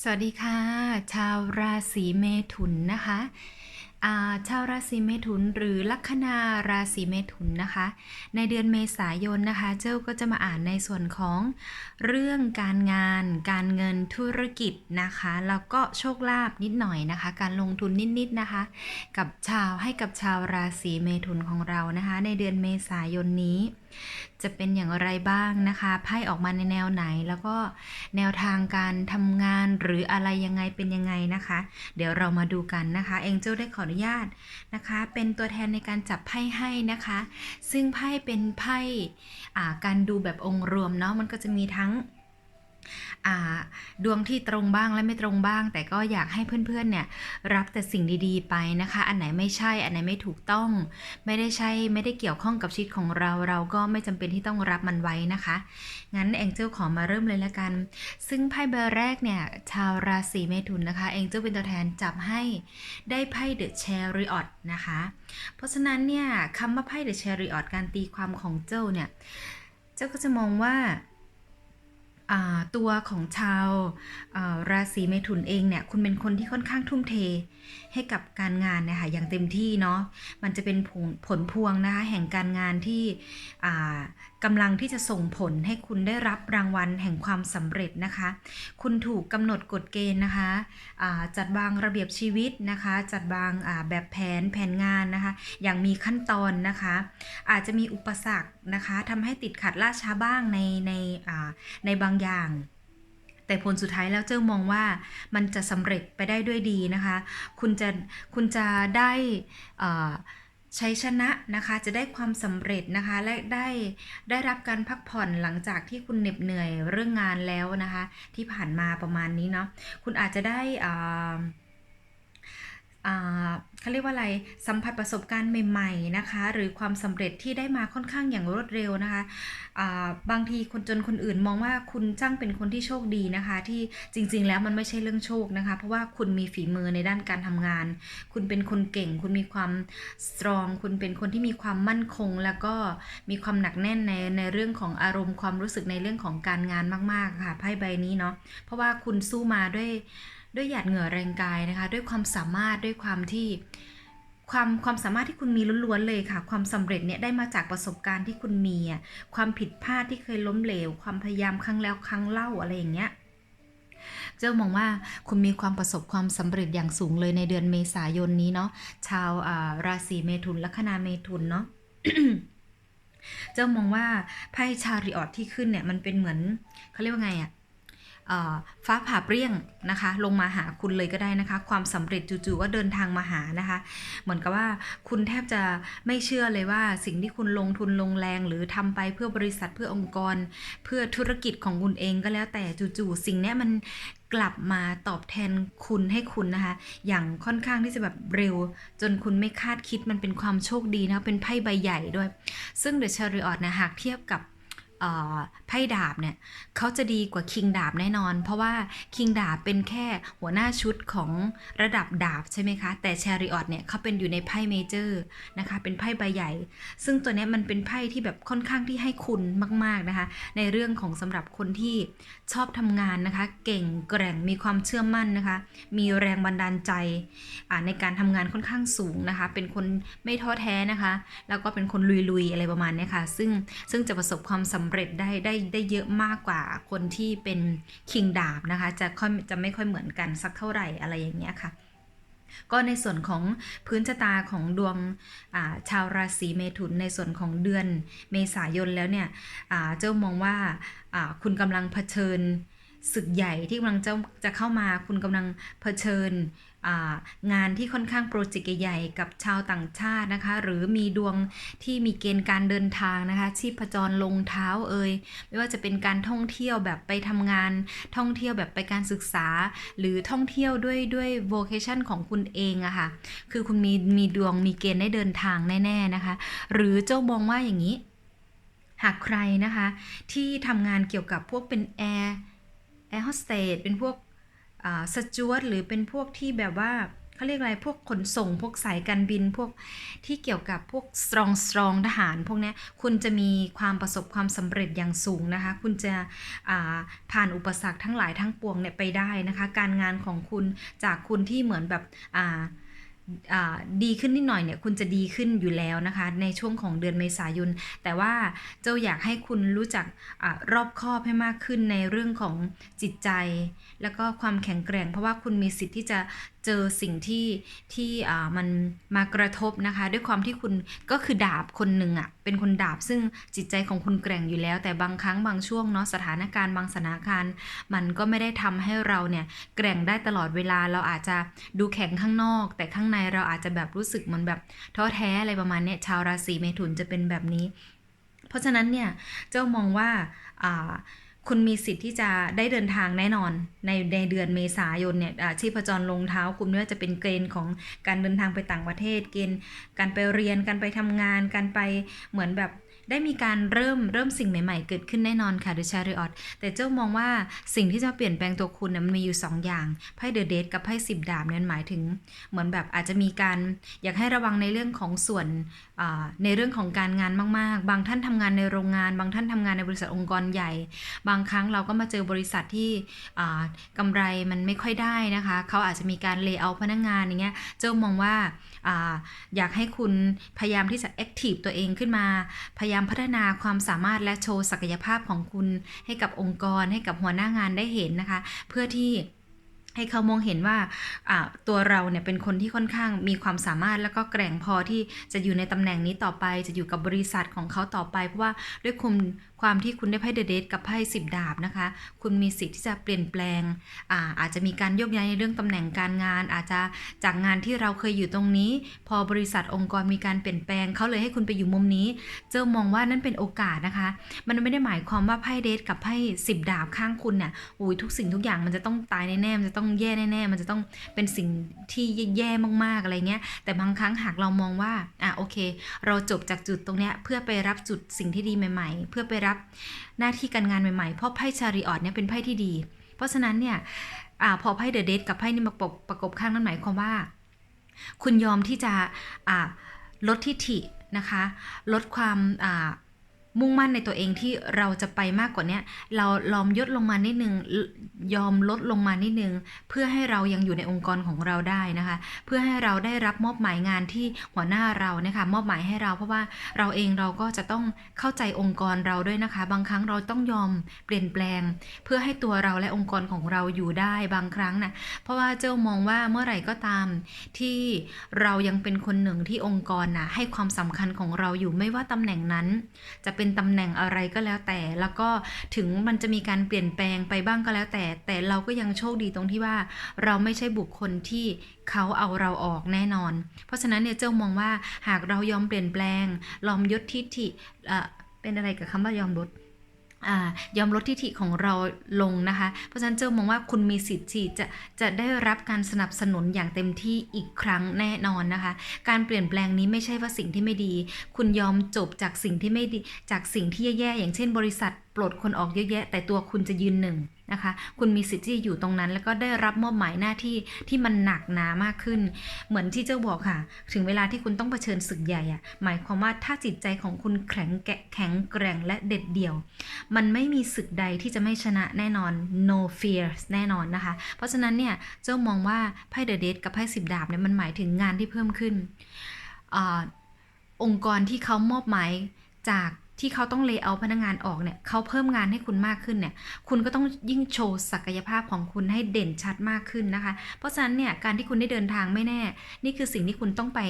สวัสดีค่ะ ชาวราศีเมถุนนะคะาชาวราศีเมถุนหรือลัคนาราศีเมถุนนะคะ ในเดือนเมษายนนะคะ เจ้าก็จะมาอ่านในส่วนของเรื่องการงาน การเงินธุรกิจนะคะแล้วก็โชคลาภนิดหน่อยนะคะ การลงทุนนิดๆนะคะ กับชาวให้กับชาวราศีเมถุนของเรานะคะ ในเดือนเมษายนนี้ จะเป็นอย่างไรบ้างนะคะไพ่ออกมาในแนวไหน แล้วก็แนวทางการทำงานหรืออะไรยังไงเป็นยังไงนะคะ เดี๋ยวเรามาดูกันนะคะเองเจ้าได้ขออนุญาตนะคะ เป็นตัวแทนในการจับไพ่ให้นะคะ ซึ่งไพ่เป็นไพ่การดูแบบองค์รวมเนาะมันก็จะมีทั้ง ดวงที่ตรงบ้างและไม่ตรงบ้าง แต่ก็อยากให้เพื่อนๆเนี่ยรับแต่สิ่งดีๆ ไปนะคะ อันไหนไม่ใช่ อันไหนไม่ถูกต้อง ไม่ได้ใช่ไม่ได้เกี่ยวข้องกับชีวิตของเรา เราก็ไม่จำเป็นที่ต้องรับมันไว้นะคะ งั้นแองเจิลขอมาเริ่มเลยละกัน ซึ่งไพ่เบแรกเนี่ยชาวราศีเมถุนนะคะแองเจิลเป็นตัวแทนจับให้ได้ไพ่เดอะแชริออตนะคะ เพราะฉะนั้นเนี่ยคำว่าไพ่เดอะแชริออตการตีความของเจ้าเนี่ย เจ้าก็จะมองว่า ตัวของชาวราศีเมถุนเองเนี่ยคุณเป็นคนที่ค่อนข้างทุ่มเทให้กับการงานนะคะอย่างเต็มที่เนาะมันจะเป็นผลผลพวงนะคะแห่งการงานที่ กำลังที่จะส่งผลให้คุณได้รับรางวัลแห่งความสำเร็จนะคะ คุณถูกกำหนดกฎเกณฑ์นะคะอ่าจัดวางระเบียบชีวิตนะคะ จัดวางแบบแผนแผนงานนะคะ อย่างมีขั้นตอนนะคะ อาจจะมีอุปสรรคนะคะทำให้ติดขัดล่าช้าบ้างในในในบางอย่างแต่ผลสุดท้ายแล้วเจ้ามองว่ามันจะสำเร็จไปได้ด้วยดีนะคะ คุณจะคุณจะได้อ่อ ชัยชนะนะคะจะได้ความสำเร็จนะคะและได้ได้รับการพักผ่อนหลังจากที่คุณเหน็บเหนื่อยเรื่องงานแล้วนะคะ ที่ผ่านมาประมาณนี้เนาะคุณอาจจะได้อ่า เขาเรียกว่าอะไรสัมผัสประสบการณ์ใหม่ๆนะคะ หรือความสำเร็จที่ได้มาค่อนข้างอย่างรวดเร็วนะคะาบางทีคนจนคนอื่นมองว่าคุณจ้างเป็นคนที่โชคดีนะคะ ที่จริงๆแล้วมันไม่ใช่เรื่องโชคนะคะ เพราะว่าคุณมีฝีมือในด้านการทำงาน คุณเป็นคนเก่ง คุณมีความสตรอง คุณเป็นคนที่มีความมั่นคง แล้วก็มีความหนักแน่นในในเรื่องของอารมณ์ความรู้สึกในเรื่องของการงานมากๆค่ะไพ่ใบนี้เนาะเพราะว่าคุณสู้มาด้วย ด้วยหยาดเหงื่อแรงกายนะคะ ด้วยความสามารถด้วยความที่ความความสามารถที่คุณมีล้วนๆเลยค่ะ ความสำเร็จเนี่ยได้มาจากประสบการณ์ที่คุณมีอะความผิดพลาดที่เคยล้มเหลว ความพยายามครั้งแล้วครั้งเล่าอะไรอย่างเงี้ยเจ้ามองว่าคุณมีความประสบความสำเร็จอย่างสูงเลยในเดือนเมษายนนี้เนาะชาวราศีเมถุนลัคนาเมถุนเนาะเจ้ามองว่าไพ่ชาริออตที่ขึ้นเนี่ยมันเป็นเหมือนเขาเรียกว่าไงอะเอ่อ ฟ้าผ่าเปรี้ยงนะคะ ลงมาหาคุณเลยก็ได้นะคะ ความสำเร็จจู่ๆก็เดินทางมาหานะคะ เหมือนกับว่าคุณแทบจะไม่เชื่อเลยว่าสิ่งที่คุณลงทุนลงแรง หรือทำไปเพื่อบริษัทเพื่อองค์กร เพื่อธุรกิจของคุณเองก็แล้วแต่จู่ๆสิ่งนี้มันกลับมาตอบแทนคุณให้คุณนะคะ อย่างค่อนข้างที่จะแบบเร็ว จนคุณไม่คาดคิดมันเป็นความโชคดีนะคะเป็นไพ่ใบใหญ่ด้วย ซึ่งเดอะชาริออตนะหากเทียบกับ พ่ดาบเนี่ยเขาจะดีกว่าคิงดาบแน่นอน เพราะว่าคิงดาบเป็นแค่หัวหน้าชุดของระดับดาบใช่ไหมคะ แต่แชริออตเนี่ยเขาเป็นอยู่ในไพ่เมเจอร์นะคะ เป็นไพ่ใบใหญ่ ซึ่งตัวเนี้ยมันเป็นไพ่ที่แบบค่อนข้างที่ให้คุณมาก ๆนะคะ ในเรื่องของสำหรับคนที่ชอบทำงานนะคะ เก่งแกร่งมีความเชื่อมั่นนะคะ มีแรงบันดาลใจในการทำงานค่อนข้างสูงนะคะ เป็นคนไม่ท้อแท้นะคะ แล้วก็เป็นคนลุยๆอะไรประมาณนี้ค่ะ ซึ่งซึ่งจะประสบความสำเร็จได้ได้ได้เยอะมากกว่าคนที่เป็นคิงดาบนะคะ จะค่อยจะไม่ค่อยเหมือนกันสักเท่าไหร่อะไรอย่างเงี้ยค่ะก็ในส่วนของพื้นชะตาของดวงาชาวราศีเมถุนในส่วนของเดือนเมษายนแล้วเนี่ยเจ้ามองว่าาคุณกำลังเผชิญศึกใหญ่ที่กำลังจะจะเข้ามาคุณกำลังเผชิญ งานที่ค่อนข้างโปรเจกต์ใหญ่ๆกับชาวต่างชาตินะคะ หรือมีดวงที่มีเกณฑ์การเดินทางนะคะ ชีพจรลงเท้าเอ่ยไม่ว่าจะเป็นการท่องเที่ยวแบบไปทำงาน ท่องเที่ยวแบบไปการศึกษา หรือท่องเที่ยวด้วยด้วย vocation ของคุณเองอะค่ะคือคุณมีมีดวงมีเกณฑ์ได้เดินทางแน่ๆนะคะ หรือเจ้ามองว่าอย่างนี้ หากใครนะคะ ที่ทำงานเกี่ยวกับพวกเป็นแอร์แอร์โฮสเตสเป็นพวก สจวตหรือเป็นพวกที่แบบว่าเขาเรียกอะไรพวกขนส่งพวกสายการบินพวกที่เกี่ยวกับพวกสตรองสตรองทหาร พวกนี้คุณจะมีความประสบความสำเร็จอย่างสูงนะคะ คุณจะผ่านอุปสรรคทั้งหลายทั้งปวงเนี่ยไปได้นะคะ การงานของคุณจากคุณที่เหมือนแบบอ่า ดีขึ้นนิดหน่อยเนี่ยคุณจะดีขึ้นอยู่แล้วนะคะ ในช่วงของเดือนเมษายน แต่ว่าเจ้าอยากให้คุณรู้จักอรอบคอบให้มากขึ้นในเรื่องของจิตใจ แล้วก็ความแข็งแกร่ง เพราะว่าคุณมีสิทธิ์ที่จะเจอสิ่งที่ที่มันมากระทบนะคะ ด้วยความที่คุณก็คือดาบคนหนึ่งอะ่ะเป็นคนดาบซึ่งจิตใจของคุณแกร่งอยู่แล้ว แต่บางครั้งบางช่วงเนาะสถานการณ์บางสถานการณ์มันก็ไม่ได้ทำให้เราเนี่ยแกร่งได้ตลอดเวลาเราอาจจะดูแข็งข้างนอก แต่ข้างในเราอาจจะแบบรู้สึกเหมันแบบท้อแท้อะไรประมาณเนี้ยชาวราศีเมถุนจะเป็นแบบนี้ เพราะฉะนั้นเนี่ยเจ้ามองว่าอ่า คุณมีสิทธิ์ที่จะได้เดินทางแน่นอน ในในเดือนเมษายนเนี่ยชีพจรลงเท้าคุณไม่ว่าจะเป็นเกณฑ์ของการเดินทางไปต่างประเทศ เกณฑ์การไปเรียนการไปทำงาน การไปเหมือนแบบ ได้มีการเริ่มเริ่มสิ่งใหม่ๆ เกิดขึ้นแน่นอนค่ะดูชาริออตแต่เจ้ามองว่าสิ่งที่จะเปลี่ยนแปลงตัวคุณนะมันมีอยู่ 2 อย่างไพ่เดอะเดทกับไพ่สิบดาบเนี่ยหมายถึง เหมือนแบบอาจจะมีการอยากให้ระวังในเรื่องของส่วนในเรื่องของการงานมากๆ บางท่านทำงานในโรงงาน บางท่านทำงานในบริษัทองค์กรใหญ่ บางครั้งเราก็มาเจอบริษัทที่อ่ากำไรมันไม่ค่อยได้นะคะ เขาอาจจะมีการเล y o เอาพนักงานอย่างเงี้ยเจ้ามองว่า ออยากให้คุณพยายามที่จะแอคทีฟตัวเองขึ้นมา พยายามพัฒนาความสามารถและโชว์ศักยภาพของคุณให้กับองค์กรให้กับหัวหน้างานได้เห็นนะคะ เพื่อที่ให้เขามองเห็นว่าอ่าตัวเราเนี่ยเป็นคนที่ค่อนข้างมีความสามารถแล้วก็แกร่งพอที่จะอยู่ในตำแหน่งนี้ต่อไป จะอยู่กับบริษัทของเขาต่อไป เพราะว่าด้วยคุณ ความที่คุณได้ไพ่เดอะเดทกับไพ่สิบดาบนะคะ คุณมีสิทธิ์ที่จะเปลี่ยนแปลงอาอาจจะมีการโยกย้ายในเรื่องตำแหน่งการงาน อาจจะจากงานที่เราเคยอยู่ตรงนี้ พอบริษัทองค์กรมีการเปลี่ยนแปลงเขาเลยให้คุณไปอยู่มุมนี้ เจ้ามองว่านั่นเป็นโอกาสนะคะ มันไม่ได้หมายความว่าไพ่เดทกับไพ่สิบดาบข้างคุณเนี่ยอุ้ยทุกสิ่งทุกอย่างมันจะต้องตายแน่ๆมันจะต้องแย่แน่ๆมันจะต้องเป็นสิ่งที่แย่ๆมากๆอะไรเงี้ย แต่บางครั้งหากเรามองว่าอะโอเค เราจบจากจุดตรงเนี้ยเพื่อไปรับจุดสิ่งที่ดีใหม่ ๆ เพื่อไปรับหน้าที่การงานใหม่ๆ เพราะไพ่ชาริออตเนี่ยเป็นไพ่ที่ดี เพราะฉะนั้นเนี่ยอพอไพ่เดอะเดทกับไพ่นี่มาประกบประกบข้างนั่นหมายความว่า คุณยอมที่จะลดทิฐินะคะ ลดความ มุ่งมั่นในตัวเองที่เราจะไปมากกว่านี้เราลอมยดลงมานิดนึงยอมลดลงมานิดนึง เพื่อให้เรายังอยู่ในองค์กรของเราได้นะคะ เพื่อให้เราได้รับมอบหมายงานที่หัวหน้าเรานะคะมอบหมายให้เรา เพราะว่าเราเองเราก็จะต้องเข้าใจองค์กรเราด้วยนะคะ บางครั้งเราต้องยอมเปลี่ยนแปลง เพื่อให้ตัวเราและองค์กรของเราอยู่ได้บางครั้งนะเพราะว่าเจ้ามองว่าเมื่อไหร่ก็ตามที่เรายังเป็นคนหนึ่งที่องค์กรนะให้ความสำคัญของเราอยู่ไม่ว่าตำแหน่งนั้นจะเป็น็นตำแหน่งอะไรก็แล้วแต่ แล้วก็ถึงมันจะมีการเปลี่ยนแปลงไปบ้างก็แล้วแต่ แต่เราก็ยังโชคดีตรงที่ว่า เราไม่ใช่บุคคลที่เขาเอาเราออกแน่นอน เพราะฉะนั้นเนี่ยเจ้ามองว่าหากเรายอมเปลี่ยนแปลงยอมยศทิฐิเอ่อเป็นอะไรกับคำว่ายอมลด ยอมลดทิฐิของเราลงนะคะ เพราะฉะนั้นเจ้ามองว่าคุณมีสิทธิ์ที่จะจะได้รับการสนับสนุนอย่างเต็มที่อีกครั้งแน่นอนนะคะ การเปลี่ยนแปลงนี้ไม่ใช่ว่าสิ่งที่ไม่ดี คุณยอมจบจากสิ่งที่ไม่ดีจากสิ่งที่แย่ๆอย่างเช่น บริษัท ปลดคนออกเยอะแยะ แต่ตัวคุณจะยืนหนึ่งนะคะ คุณมีสิทธิ์ที่จะอยู่ตรงนั้น แล้วก็ได้รับมอบหมายหน้าที่ที่มันหนักหนามากขึ้น เหมือนที่เจ้าบอกค่ะ ถึงเวลาที่คุณต้องเผชิญศึกใหญ่อะหมายความว่าถ้าจิตใจของคุณแข็งแกะแข็งแกร่งและเด็ดเดี่ยว มันไม่มีศึกใดที่จะไม่ชนะแน่นอน no fears แน่นอนนะคะ เพราะฉะนั้นเนี่ยเจ้ามองว่าไพ่เดอะเดทกับไพ่สิบดาบเนี่ยมันหมายถึงงานที่เพิ่มขึ้นอองค์กรที่เขามอบหมายจาก ที่เขาต้องเล y o เอาพนักงานออกเนี่ยเขาเพิ่มงานให้คุณมากขึ้นเนี่ยคุณก็ต้องยิ่งโชว์ศักยภาพของคุณให้เด่นชัดมากขึ้นนะคะ เพราะฉะนั้นเนี่ยการที่คุณได้เดินทางไม่แน่ นี่คือสิ่งที่คุณต้องไป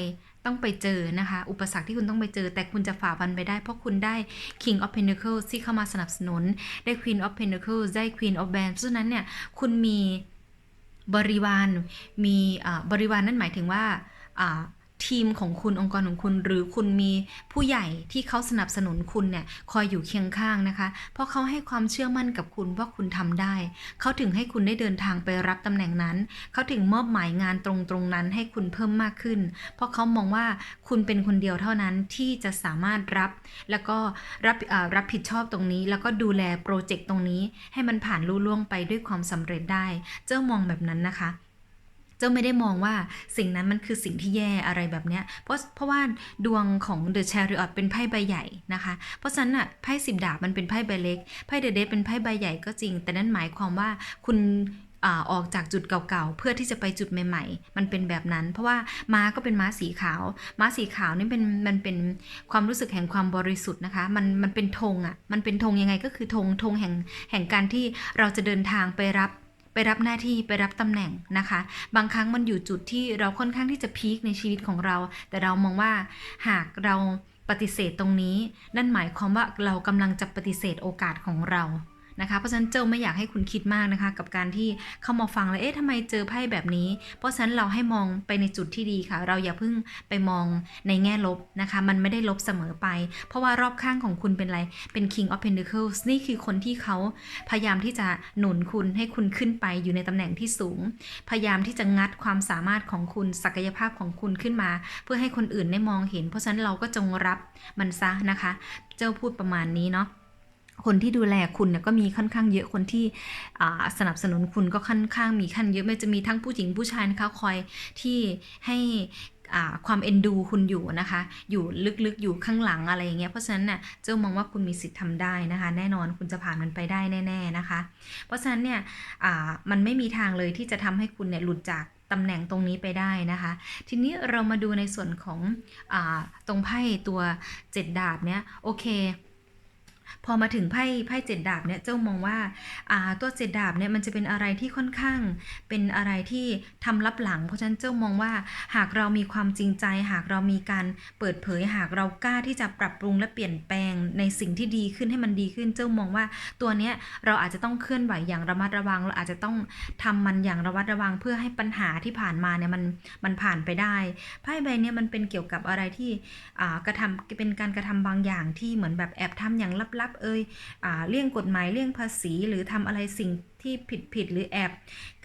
ต้องไปเจอนะคะ อุปสรรคที่คุณต้องไปเจอ แต่คุณจะฝ่าฟันไปได้ เพราะคุณได้ King of Pentacles ที่เข้ามาสนับสนุน ได้ Queen of Pentacles ได้ Queen of Wands เพราะฉะนั้นเนี่ยคุณมีบริวารมีอ่าบริวารนั่นหมายถึงว่า ทีมของคุณองค์กรของคุณ หรือคุณมีผู้ใหญ่ที่เขาสนับสนุนคุณเนี่ยคอยอยู่เคียงข้างนะคะ เพราะเขาให้ความเชื่อมั่นกับคุณว่าคุณทำได้ เขาถึงให้คุณได้เดินทางไปรับตำแหน่งนั้น เขาถึงมอบหมายงานตรงตรงนั้นให้คุณเพิ่มมากขึ้น เพราะเขามองว่าคุณเป็นคนเดียวเท่านั้นที่จะสามารถรับ แล้วก็รับรับผิดชอบตรงนี้ แล้วก็ดูแลโปรเจกต์ตรงนี้ ให้มันผ่านลุล่วงไปด้วยความสำเร็จได้ เจ้ามองแบบนั้นนะคะ จ้าไม่ได้มองว่าสิ่งนั้นมันคือสิ่งที่แย่อะไรแบบเนี้ยเพราะเพราะว่าดวงของ The Chariot เป็นไพ่ใบใหญ่นะคะ เพราะฉะนั้นอะไพ่สิบดาบมันเป็นไพ่ใบเล็กไพ่เดอะเดเป็นไพ่ใบใหญ่ก็จริง แต่นั่นหมายความว่าคุณอาออกจากจุดเก่าๆ เพื่อที่จะไปจุดใหม่ๆ มันเป็นแบบนั้น เพราะว่าม้าก็เป็นม้าสีขาว ม้าสีขาวนี่เป็นมันเป็นความรู้สึกแห่งความบริสุทธิ์นะคะ มันมันเป็นธงอะ มันเป็นธงยังไงก็คือธงธงแห่งแห่งการที่เราจะเดินทางไปรับ ไปรับหน้าที่ไปรับตำแหน่งนะคะ บางครั้งมันอยู่จุดที่เราค่อนข้างที่จะพีคในชีวิตของเรา แต่เรามองว่าหากเราปฏิเสธตรงนี้ นั่นหมายความว่าเรากำลังจะปฏิเสธโอกาสของเรา นะคะ เพราะฉะนั้นเจ้าไม่อยากให้คุณคิดมากนะคะ กับการที่เข้ามาฟังแล้วเอ๊ะทำไมเจอไพ่แบบนี้ เพราะฉะนั้นเราให้มองไปในจุดที่ดีค่ะ เราอย่าเพิ่งไปมองในแง่ลบนะคะ มันไม่ได้ลบเสมอไป เพราะว่ารอบข้างของคุณเป็นอะไรเป็น King of Pentacles นี่คือคนที่เขาพยายามที่จะหนุนคุณให้คุณขึ้นไปอยู่ในตำแหน่งที่สูง พยายามที่จะงัดความสามารถของคุณศักยภาพของคุณขึ้นมา เพื่อให้คนอื่นได้มองเห็น เพราะฉะนั้นเราก็จงรับมันซะนะคะ เจ้าพูดประมาณนี้เนาะ คนที่ดูแลคุณเนี่ยก็มีค่อนข้างเยอะคนที่สนับสนุนคุณก็ค่อนข้างมีขั้นเยอะไม่จะมีทั้งผู้หญิงผู้ชายนะคะคอยที่ให้ความเอ็นดูคุณอยู่นะคะ อยู่ลึกๆอยู่ข้างหลังอะไรอย่างเงี้ยเพราะฉะนั้นน่ะเจ้ามองว่าคุณมีสิทธิ์ทำได้นะคะ แน่นอนคุณจะผ่านมันไปได้แน่ ๆนะคะ เพราะฉะนั้นเนี่ยมันไม่มีทางเลยที่จะทำให้คุณเนี่ยหลุดจากตำแหน่งตรงนี้ไปได้นะคะ ทีนี้เรามาดูในส่วนของอตรงไพ่ตัวเจ็ดดาบเนี่ยโอเค พอมาถึงไพ่ไพ่เจ็ดดาบเนี่ยเจ้ามองว่าอ่าตัวเจ็ดดาบเนี่ยมันจะเป็นอะไรที่ค่อนข้าง เป็นอะไรที่ทำลับหลัง เพราะฉะนั้นเจ้ามองว่าหากเรามีความจริงใจ หากเรามีการเปิดเผย หากเรากล้าที่จะปรับปรุงและเปลี่ยนแปลงในสิ่งที่ดีขึ้นให้มันดีขึ้น เจ้ามองว่าตัวเนี้ยเราอาจจะต้องเคลื่อนไหวอย่างระมัดระวัง เราอาจจะต้องทำมันอย่างระมัดระวังเพื่อให้ปัญหาที่ผ่านมาเนี่ยมันมันผ่านไปได้ไพ่ใบเนี้ยมันเป็นเกี่ยวกับอะไรที่อ่ากระทำเป็นการกระทำบางอย่างที่เหมือนแบบแอบทำอย่างลับเอ่ยอเลี่ยงกฎหมายเลี่ยงภาษี หรือทำอะไรสิ่งที่ผิดผิดหรือแอบ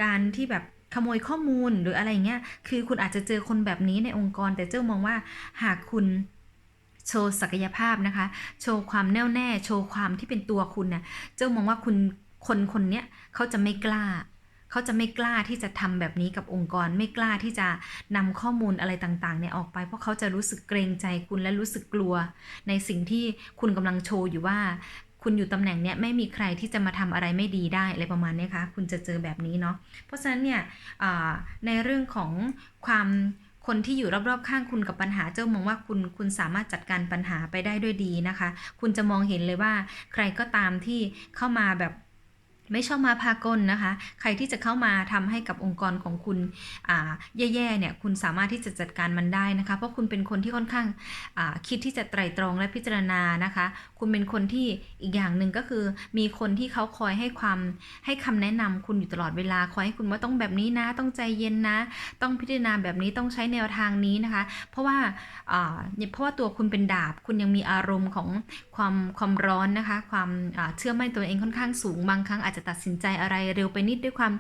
การที่แบบขโมยข้อมูลหรืออะไรเงี้ย คือคุณอาจจะเจอคนแบบนี้ในองค์กร แต่เจ้ามองว่าหากคุณโชว์ศักยภาพนะคะ โชว์ความแน่วแน่ โชว์ความที่เป็นตัวคุณน่ะ เจ้ามองว่าคุณคนคนเนี้ยเขาจะไม่กล้า เขาจะไม่กล้าที่จะทำแบบนี้กับองค์กร ไม่กล้าที่จะนำข้อมูลอะไรต่างๆเนี่ยออกไป เพราะเขาจะรู้สึกเกรงใจคุณและรู้สึกกลัว ในสิ่งที่คุณกำลังโชว์อยู่ว่า คุณอยู่ตำแหน่งเนี้ยไม่มีใครที่จะมาทำอะไรไม่ดีได้อะไรประมาณนี้คะคุณจะเจอแบบนี้เนาะเพราะฉะนั้นเนี่ยในเรื่องของความคนที่อยู่รอบๆข้างคุณกับปัญหาเจ้ามองว่าคุณคุณสามารถจัดการปัญหาไปได้ด้วยดีนะคะ คุณจะมองเห็นเลยว่า ใครก็ตามที่เข้ามาแบบ ไม่ชอบมาพากลนะคะ ใครที่จะเข้ามาทำให้กับองค์กรของคุณแย่ๆเนี่ย คุณสามารถที่จะจัดการมันได้นะคะ เพราะคุณเป็นคนที่ค่อนข้างาคิดที่จะไตร่ตรองและพิจารณานะคะ คุณเป็นคนที่อีกอย่างหนึ่งก็คือ มีคนที่เขาคอยให้ความให้คำแนะนำคุณอยู่ตลอดเวลา คอยให้คุณว่าต้องแบบนี้นะ ต้องใจเย็นนะ ต้องพิจารณาแบบนี้ ต้องใช้แนวทางนี้นะคะ เพราะว่าาเพราะว่าตัวคุณเป็นดาบ คุณยังมีอารมณ์ของความความร้อนนะคะ ความาเชื่อมั่นตัวเองค่อนข้างสูง บางครั้งอาจจะจะตัดสินใจอะไรเร็วไปนิดด้วยความ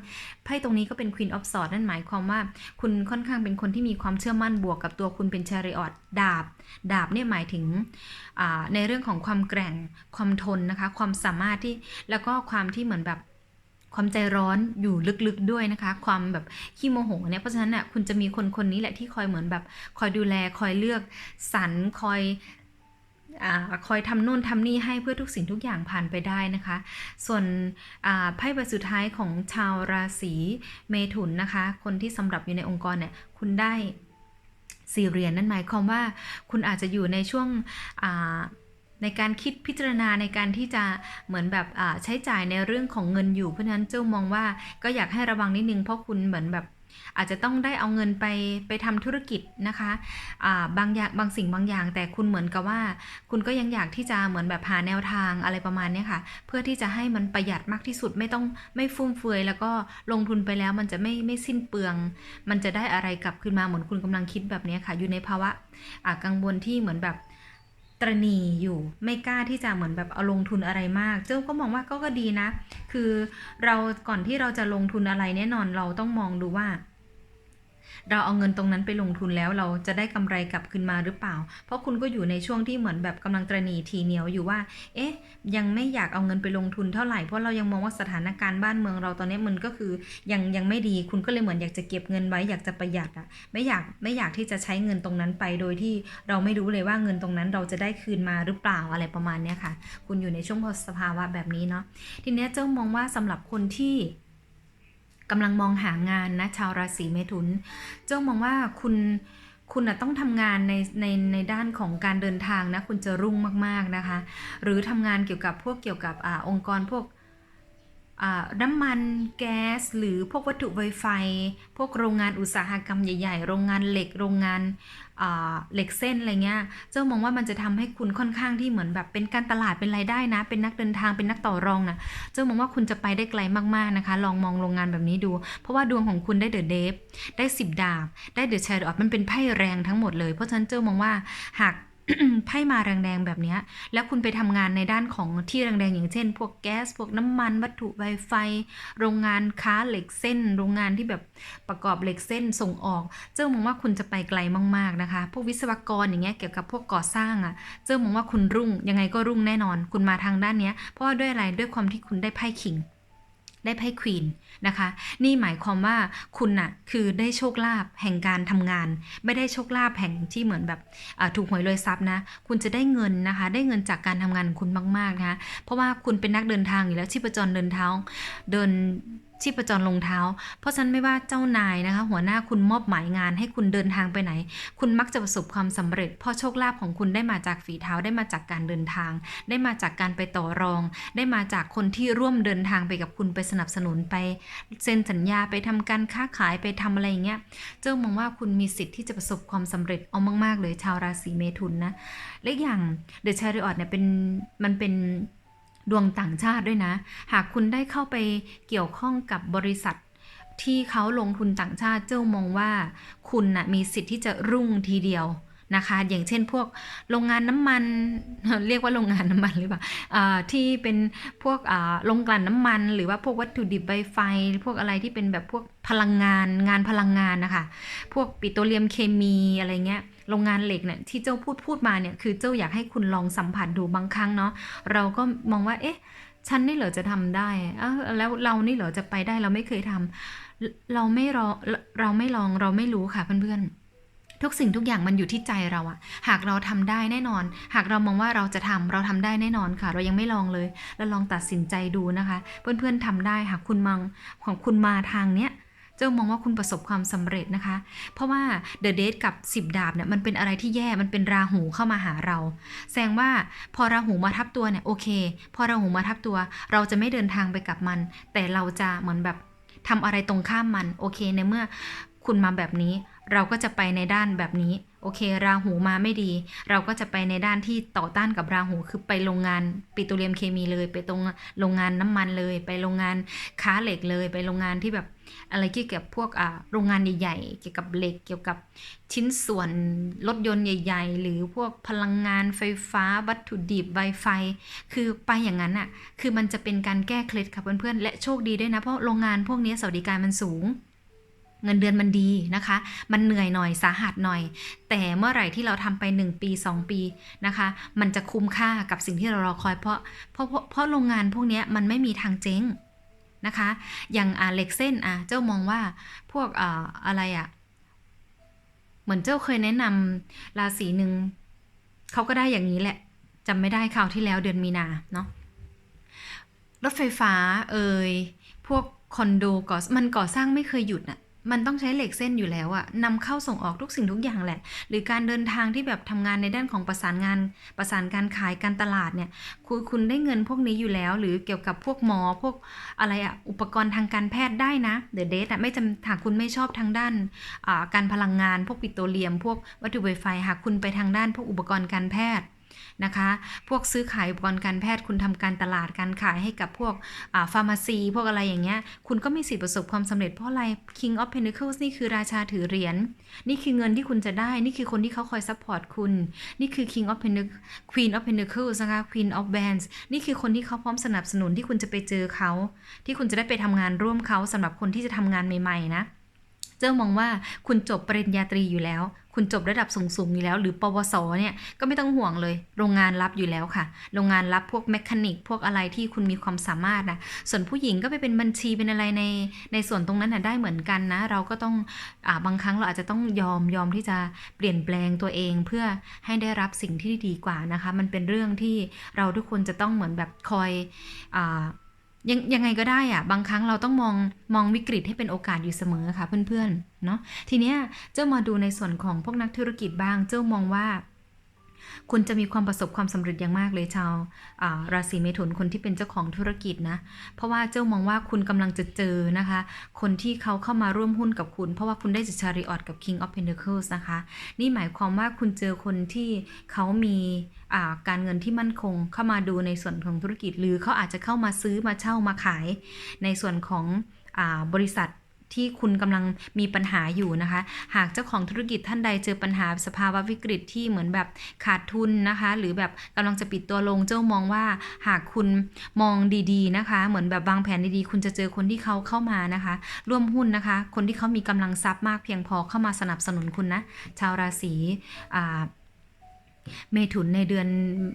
ไพ่ตรงนี้ก็เป็น Queen of Swords นั่นหมายความว่า คุณค่อนข้างเป็นคนที่มีความเชื่อมั่นบวกกับตัวคุณเป็น Chariot ดาบ ดาบเนี่ยหมายถึงในเรื่องของความแกร่งความทนนะคะ ความสามารถที่แล้วก็ความที่เหมือนแบบความใจร้อนอยู่ลึกๆด้วยนะคะ ความแบบขี้โมโหเนี่ยเพราะฉะนั้นน่ะคุณจะมีคนคนนี้แหละที่คอยเหมือนแบบ คอยดูแลคอยเลือกสรรคอย คอยทำนู่นทำนี่ให้เพื่อทุกสิ่งทุกอย่างผ่านไปได้นะคะ ส่วนไพ่ใบสุดท้ายของชาวราศีเมถุนนะคะ คนที่สำหรับอยู่ในองค์กรเนี่ยคุณได้สี่เหรียญนั่นหมายความว่าคุณอาจจะอยู่ในช่วงในการคิดพิจารณาในการที่จะเหมือนแบบใช้จ่ายในเรื่องของเงินอยู่เพราะฉะนั้นเจ้ามองว่าก็อยากให้ระวังนิดนึงเพราะคุณเหมือนแบบ อาจจะต้องได้เอาเงินไปไปทำธุรกิจนะคะอ่าบางอย่างบางสิ่งบางอย่าง แต่คุณเหมือนกับว่า คุณก็ยังอยากที่จะเหมือนแบบหาแนวทางอะไรประมาณนี้ค่ะ เพื่อที่จะให้มันประหยัดมากที่สุดไม่ต้องไม่ฟุ่มเฟือยแล้วก็ลงทุนไปแล้วมันจะไม่ไม่สิ้นเปลือง มันจะได้อะไรกลับคืนมาเหมือนคุณกำลังคิดแบบนี้ค่ะ อยู่ในภาวะกังวลที่เหมือนแบบตระหนีอยู่ไม่กล้าที่จะเหมือนแบบเอาลงทุนอะไรมาก เจ้าก็มองว่าก็ก็ดีนะ คือเราก่อนที่เราจะลงทุนอะไรแน่นอนเราต้องมองดูว่า เราเอาเงินตรงนั้นไปลงทุนแล้วเราจะได้กำไรกลับคืนมาหรือเปล่า เพราะคุณก็อยู่ในช่วงที่เหมือนแบบกำลังตรหนีทีเหนียวอยู่ว่า เอ๊ะ ยังไม่อยากเอาเงินไปลงทุนเท่าไหร่ เพราะเรายังมองว่าสถานการณ์บ้านเมืองเราตอนนี้มันก็คือยังยังไม่ดี คุณก็เลยเหมือนอยากจะเก็บเงินไว้อยากจะประหยัดอะไม่อยากไม่อยากที่จะใช้เงินตรงนั้นไป โดยที่เราไม่รู้เลยว่าเงินตรงนั้นเราจะได้คืนมาหรือเปล่าอะไรประมาณเนี้ยค่ะ คุณอยู่ในช่วงสภาวะแบบนี้เนาะ ทีนี้เจ้ามองว่าสำหรับคนที่ กำลังมองหางานนะชาวราศีเมถุนเจ้ามองว่าคุณคุณต้องทำงานในในในด้านของการเดินทางนะคุณจะรุ่งมากๆนะคะ หรือทำงานเกี่ยวกับพวกเกี่ยวกับอาองค์กรพวก น้ำมันแก๊ส หรือพวกวัตถุไวไฟ พวกโรงงานอุตสาหกรรมใหญ่ ๆ โรงงานเหล็ก โรงงานเหล็กเส้นอะไรเงี้ย เจ้ามองว่ามันจะทำให้คุณค่อนข้างที่เหมือนแบบเป็นการตลาดเป็นรายได้นะ เป็นนักเดินทางเป็นนักต่อรองนะเจ้ามองว่าคุณจะไปได้ไกลมากๆนะคะ ลองมองโรงงานแบบนี้ดู เพราะว่าดวงของคุณได้เดอะเดฟได้สิบดาบ ได้เดอะช a ดอ t มันเป็นไพ่แรงทั้งหมดเลย เพราะฉะนั้นเจ้ามองว่าหาก ไพ่มาแรงๆแบบนี้ แล้วคุณไปทำงานในด้านของที่แรงๆ อย่างเช่น พวกแก๊ส พวกน้ำมัน วัตถุไวไฟ โรงงานค้าเหล็กเส้น โรงงานที่แบบประกอบเหล็กเส้นส่งออก เจ้ามองว่าคุณจะไปไกลมากๆนะคะ พวกวิศวกรอย่างเงี้ยเกี่ยวกับพวกก่อสร้างอะ่ะ เจ้ามองว่าคุณรุ่งยังไงก็รุ่งแน่นอน คุณมาทางด้านเนี้ย เพราะว่าด้วยอะไรด้วยความที่คุณได้ไพ่คิง ได้ไพ่ควีนนะคะ นี่หมายความว่าคุณน่ะคือได้โชคลาภแห่งการทำงาน ไม่ได้โชคลาภแห่งที่เหมือนแบบถูกหวยรวยทรัพย์นะ คุณจะได้เงินนะคะ ได้เงินจากการทำงานคุณมากๆนะคะเพราะว่าคุณเป็นนักเดินทางอยู่แล้วชีพจรเดินเท้าเดิน ชีพจรลงเท้า เพราะฉะนั้นไม่ว่าเจ้านายนะคะ หัวหน้าคุณมอบหมายงานให้คุณเดินทางไปไหน คุณมักจะประสบความสำเร็จ เพราะโชคลาภของคุณได้มาจากฝีเท้าได้มาจากการเดินทาง ได้มาจากการไปต่อรอง ได้มาจากคนที่ร่วมเดินทางไปกับคุณไปสนับสนุนไปเซ็นสัญญาไปทำการค้าขายไปทำอะไรอย่างเงี้ยเจ้ามองว่าคุณมีสิทธิ์ที่จะประสบความสำเร็จเอามาก ๆ เลยชาวราศีเมถุนนะและอีกอย่างเดอะชาริออตเนี่ยเป็นมันเป็น ดวงต่างชาติด้วยนะ หากคุณได้เข้าไปเกี่ยวข้องกับบริษัทที่เขาลงทุนต่างชาติเจ้ามองว่า คุณนะมีสิทธิ์ที่จะรุ่งทีเดียวนะคะ อย่างเช่นพวกโรงงานน้ำมัน เรียกว่าโรงงานน้ำมันหรือเปล่าที่เป็นพวกโรงกลั่นน้ำมัน หรือว่าพวกวัตถุดิบใบไฟ พวกอะไรที่เป็นแบบพวกพลังงานงานพลังงานนะคะ พวกปิโตรเลียมเคมีอะไรเงี้ย โรงงานเหล็กเนี่ยที่เจ้าพูดพูดมาเนี่ยคือเจ้าอยากให้คุณลองสัมผัสดูบางครั้งเนาะเราก็มองว่าเอ๊ะฉันนี่เหรอจะทำได้เอ้าแล้วเรานี่เหรอจะไปได้เราไม่เคยทำเราไม่รอเราไม่ลองเราไม่รู้ค่ะเพื่อนๆทุกสิ่งทุกอย่างมันอยู่ที่ใจเราอะหากเราทำได้แน่นอน หากเรามองว่าเราจะทำเราทำได้แน่นอนค่ะ เรายังไม่ลองเลยเราลองตัดสินใจดูนะคะ เพื่อนๆทำได้หากคุณมองของคุณมาทางเนี้ย เจ้ามองว่าคุณประสบความสำเร็จนะคะ เพราะว่าเดอะเดทกับ10ดาบเนี่ยมันเป็นอะไรที่แย่มันเป็นราหูเข้ามาหาเรา แสดงว่าพอราหูมาทับตัวเนี่ยโอเค พอราหูมาทับตัว เราจะไม่เดินทางไปกับมัน แต่เราจะเหมือนแบบทำอะไรตรงข้ามมันโอเคในเมื่อคุณมาแบบนี้ เราก็จะไปในด้านแบบนี้ โอเค ราหูมาไม่ดี เราก็จะไปในด้านที่ต่อต้านกับราหูคือไปโรงงานปิโตรเลียมเคมีเลย ไปตรงโรงงานน้ำมันเลย ไปโรงงานค้าเหล็กเลย ไปโรงงานที่แบบ อะไรเกี่ยวกับพวกโรงงานใหญ่ๆ เกี่ยวกับเหล็ก เกี่ยวกับชิ้นส่วนรถยนต์ใหญ่ ๆ หรือพวกพลังงานไฟฟ้า วัตถุดิบไวไฟ คือไปอย่างนั้นอะ คือมันจะเป็นการแก้เคล็ดค่ะเพื่อนๆ และโชคดีด้วยนะ เพราะโรงงานพวกนี้สวัสดิการมันสูงเงินเดือนมันดีนะคะ มันเหนื่อยหน่อยสาหัสหน่อย แต่เมื่อไหร่ที่เราทำไป 1 ปี 2 ปีนะคะ มันจะคุ้มค่ากับสิ่งที่เรารอคอยเพราะเพราะเพราะโรงงานพวกนี้มันไม่มีทางเจ๊ง นะคะ อย่างอ่าเหล็กเส้นอะเจ้ามองว่าพวกอ่าอะไรอะเหมือนเจ้าเคยแนะนำราศีหนึ่งเขาก็ได้อย่างนี้แหละจำไม่ได้คราวที่แล้วเดือนมีนาเนาะรถไฟฟ้าเอ่ยพวกคอนโดก่อมันก่อสร้างไม่เคยหยุดน่ะ มันต้องใช้เหล็กเส้นอยู่แล้วอะนำเข้าส่งออกทุกสิ่งทุกอย่างแหละ หรือการเดินทางที่แบบทำงานในด้านของประสานงาน ประสานการขายการตลาดเนี่ยคุณคุณได้เงินพวกนี้อยู่แล้ว หรือเกี่ยวกับพวกหมอพวกอะไรอะอุปกรณ์ทางการแพทย์ได้นะเดอะเดทอะไม่จำหากคุณไม่ชอบทางด้านการพลังงาน พวกปิโตรเลียม พวกวัตถุไวไฟหากคุณไปทางด้านพวกอุปกรณ์การแพทย์ นะคะ พวกซื้อขายอุปกรณ์การแพทย์คุณทำการตลาดการขายให้กับพวกฟาร์มาซีพวกอะไรอย่างเงี้ย คุณก็มีสิทธิประสบความสำเร็จเพราะอะไร King of Pentacles นี่คือราชาถือเหรียญนี่คือเงินที่คุณจะได้ นี่คือคนที่เขาคอยซัพพอร์ตคุณ นี่คือ King of Pentacles Queen of Pentacles นะคะ Queen of Wands นี่คือคนที่เขาพร้อมสนับสนุนที่คุณจะไปเจอเขา ที่คุณจะได้ไปทำงานร่วมเขาสำหรับคนที่จะทำงานใหม่ๆนะ เจ้ามองว่าคุณจบปริญญาตรีอยู่แล้ว คุณจบระดับสูงๆอยู่แล้ว หรือปวสเนี่ยก็ไม่ต้องห่วงเลย โรงงานรับอยู่แล้วค่ะ โรงงานรับพวกแมคานิกพวกอะไรที่คุณมีความสามารถนะส่วนผู้หญิงก็ไปเป็นบัญชีเป็นอะไรในในส่วนตรงนั้นนะได้เหมือนกันนะ เราก็ต้องอบางครั้งเราอาจจะต้องยอมยอมที่จะเปลี่ยนแปลงตัวเองเพื่อให้ได้รับสิ่งที่ดีกว่านะคะ มันเป็นเรื่องที่เราทุกคนจะต้องเหมือนแบบคอยอา ยังยังไงก็ได้อะบางครั้งเราต้องมองมองวิกฤตให้เป็นโอกาสอยู่เสมอค่ะเพื่อนๆเนาะทีเนี้ยเจ้ามาดูในส่วนของพวกนักธุรกิจบ้างเจ้ามองว่า คุณจะมีความประสบความสำเร็จอย่างมากเลยชาวราศีเมถุนคนที่เป็นเจ้าของธุรกิจนะ เพราะว่าเจ้ามองว่าคุณกำลังจะเจอนะคะ คนที่เขาเข้ามาร่วมหุ้นกับคุณ เพราะว่าคุณได้จากชาริออตกับ King of Pentacles นะคะ นี่หมายความว่าคุณเจอคนที่เขามีการเงินที่มั่นคงเข้ามาดูในส่วนของธุรกิจ หรือเขาอาจจะเข้ามาซื้อมาเช่ามาขาย ในส่วนของอบริษัท ที่คุณกำลังมีปัญหาอยู่นะคะ หากเจ้าของธุรกิจท่านใดเจอปัญหาสภาวะวิกฤตที่เหมือนแบบขาดทุนนะคะ หรือแบบกำลังจะปิดตัวลงเจ้ามองว่า หากคุณมองดีๆนะคะ เหมือนแบบวางแผนดีๆ คุณจะเจอคนที่เขาเข้ามานะคะ ร่วมหุ้นนะคะ คนที่เขามีกำลังทรัพย์มากเพียงพอเข้ามาสนับสนุนคุณนะ ชาวราศีอ่า เมถุนในเดือน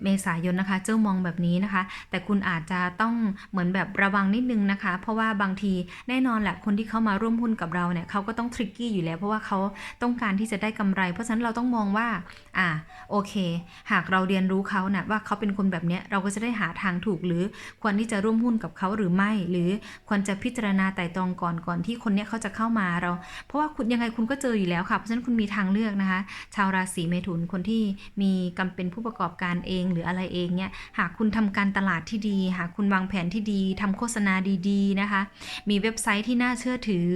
เมษายนนะคะ เจ้ามองแบบนี้นะคะ แต่คุณอาจจะต้องเหมือนแบบระวังนิดนึงนะคะ เพราะว่าบางทีแน่นอนแหละคนที่เข้ามาร่วมหุ้นกับเราเนี่ยเขาก็ต้องทริกกี้อยู่แล้ว เพราะว่าเขาต้องการที่จะได้กำไร เพราะฉะนั้นเราต้องมองว่าอ่าโอเค หากเราเรียนรู้เขานะว่าเขาเป็นคนแบบเนี้ยเราก็จะได้หาทางถูกหรือควรที่จะร่วมหุ้นกับเขาหรือไม่ หรือควรจะพิจารณาไต่ตรองก่อนก่อนที่คนเนี้ยเขาจะเข้ามาเรา เพราะว่าคุณยังไงคุณก็เจออยู่แล้วค่ะเพราะฉะนั้นคุณมีทางเลือกนะคะ ชาวราศีเมถุนคนที่มีกำเป็นผู้ประกอบการเองหรืออะไรเองเนี่ยหากคุณทำการตลาดที่ดี หากคุณวางแผนที่ดีทำโฆษณาดีๆนะคะ มีเว็บไซต์ที่น่าเชื่อถือ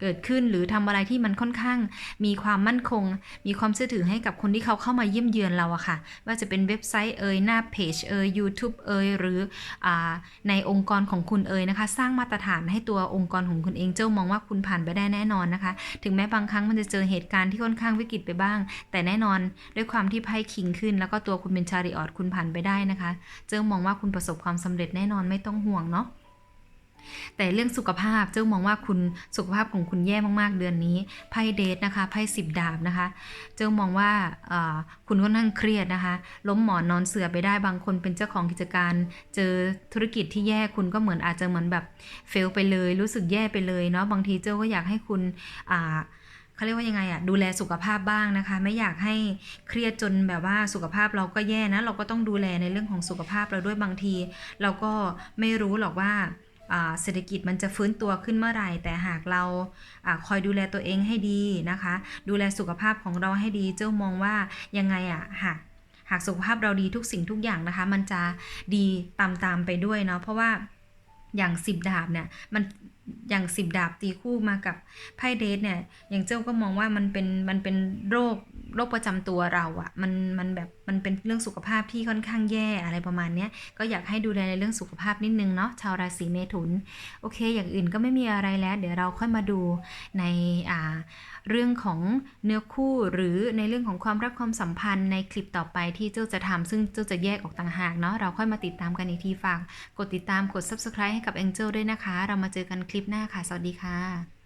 เกิดขึ้นหรือทำอะไรที่มันค่อนข้าง มีความมั่นคง มีความเชื่อถือให้กับคนที่เขาเข้ามาเยี่ยมเยือนเราอะค่ะ ว่าจะเป็นเว็บไซต์เอ่ยหน้าเพจเอ่ย YouTube เอ่ยหรืออในองค์กรของคุณเอ่ยนะคะ สร้างมาตรฐานให้ตัวองค์กรของคุณเองเจ้ามองว่าคุณผ่านไปได้แน่นอนนะคะ ถึงแม้บางครั้งมันจะเจอเหตุการณ์ที่ค่อนข้างวิกฤตไปบ้าง แต่แน่นอนด้วยความที่ไพ่คิงขึ้น แล้วก็ตัวคุณเป็นชาริออตคุณผ่านไปได้นะคะ เจ้ามองว่าคุณประสบความสำเร็จแน่นอนไม่ต้องห่วงเนาะ แต่เรื่องสุขภาพเจ้ามองว่าคุณสุขภาพของคุณแย่มากๆเดือนนี้ไพ่เดทนะคะไพ่สิบดาบนะคะ เจ้ามองว่าคุณค่อนข้งเครียดนะคะ ล้มหมอนนอนเสือไปได้บางคนเป็นเจ้าของกิจการ เจอธุรกิจที่แย่คุณก็เหมือนอาจจะเหมือนแบบเฟลไปเลย รู้สึกแย่ไปเลยเนาะบางทีเจ้าก็อยากให้คุณอ่าเขาเรียกว่ายังไงอะดูแลสุขภาพบ้างนะคะ ไม่อยากให้เครียดจนแบบว่าสุขภาพเราก็แย่นะ เราก็ต้องดูแลในเรื่องของสุขภาพเราด้วยบางที เราก็ไม่รู้หรอกว่า เศรษฐกิจมันจะฟื้นตัวขึ้นเมื่อไหร่ แต่หากเราอคอยดูแลตัวเองให้ดีนะคะ ดูแลสุขภาพของเราให้ดี เจ้ามองว่ายังไงอะหากหากสุขภาพเราดีทุกสิ่งทุกอย่างนะคะ มันจะดีตามตามๆไปด้วยเนาะเพราะว่าอย่างสิบดาบเนี่ยมันอย่างสิบดาบตีคู่มากับไพ่เดทเนี่ยอย่างเจ้าก็มองว่ามันเป็นมันเป็นโรค โรคประจำตัวเราอะมันมันแบบมันเป็นเรื่องสุขภาพที่ค่อนข้างแย่อะไรประมาณเนี้ยก็อยากให้ดูแลในเรื่องสุขภาพนิดนึงเนาะชาวราศีเมถุนโอเค อย่างอื่นก็ไม่มีอะไรแล้ว เดี๋ยวเราค่อยมาดูในอ่าเรื่องของเนื้อคู่หรือในเรื่องของความรักความสัมพันธ์ในคลิปต่อไปที่เจ้าจะทำซึ่งเจ้าจะแยกออกต่างหากเนาะเราค่อยมาติดตามกันอีกทีฝากกดติดตามกด subscribe ให้กับ Angel ด้วยนะคะ เรามาเจอกันคลิปหน้าค่ะ สวัสดีค่ะ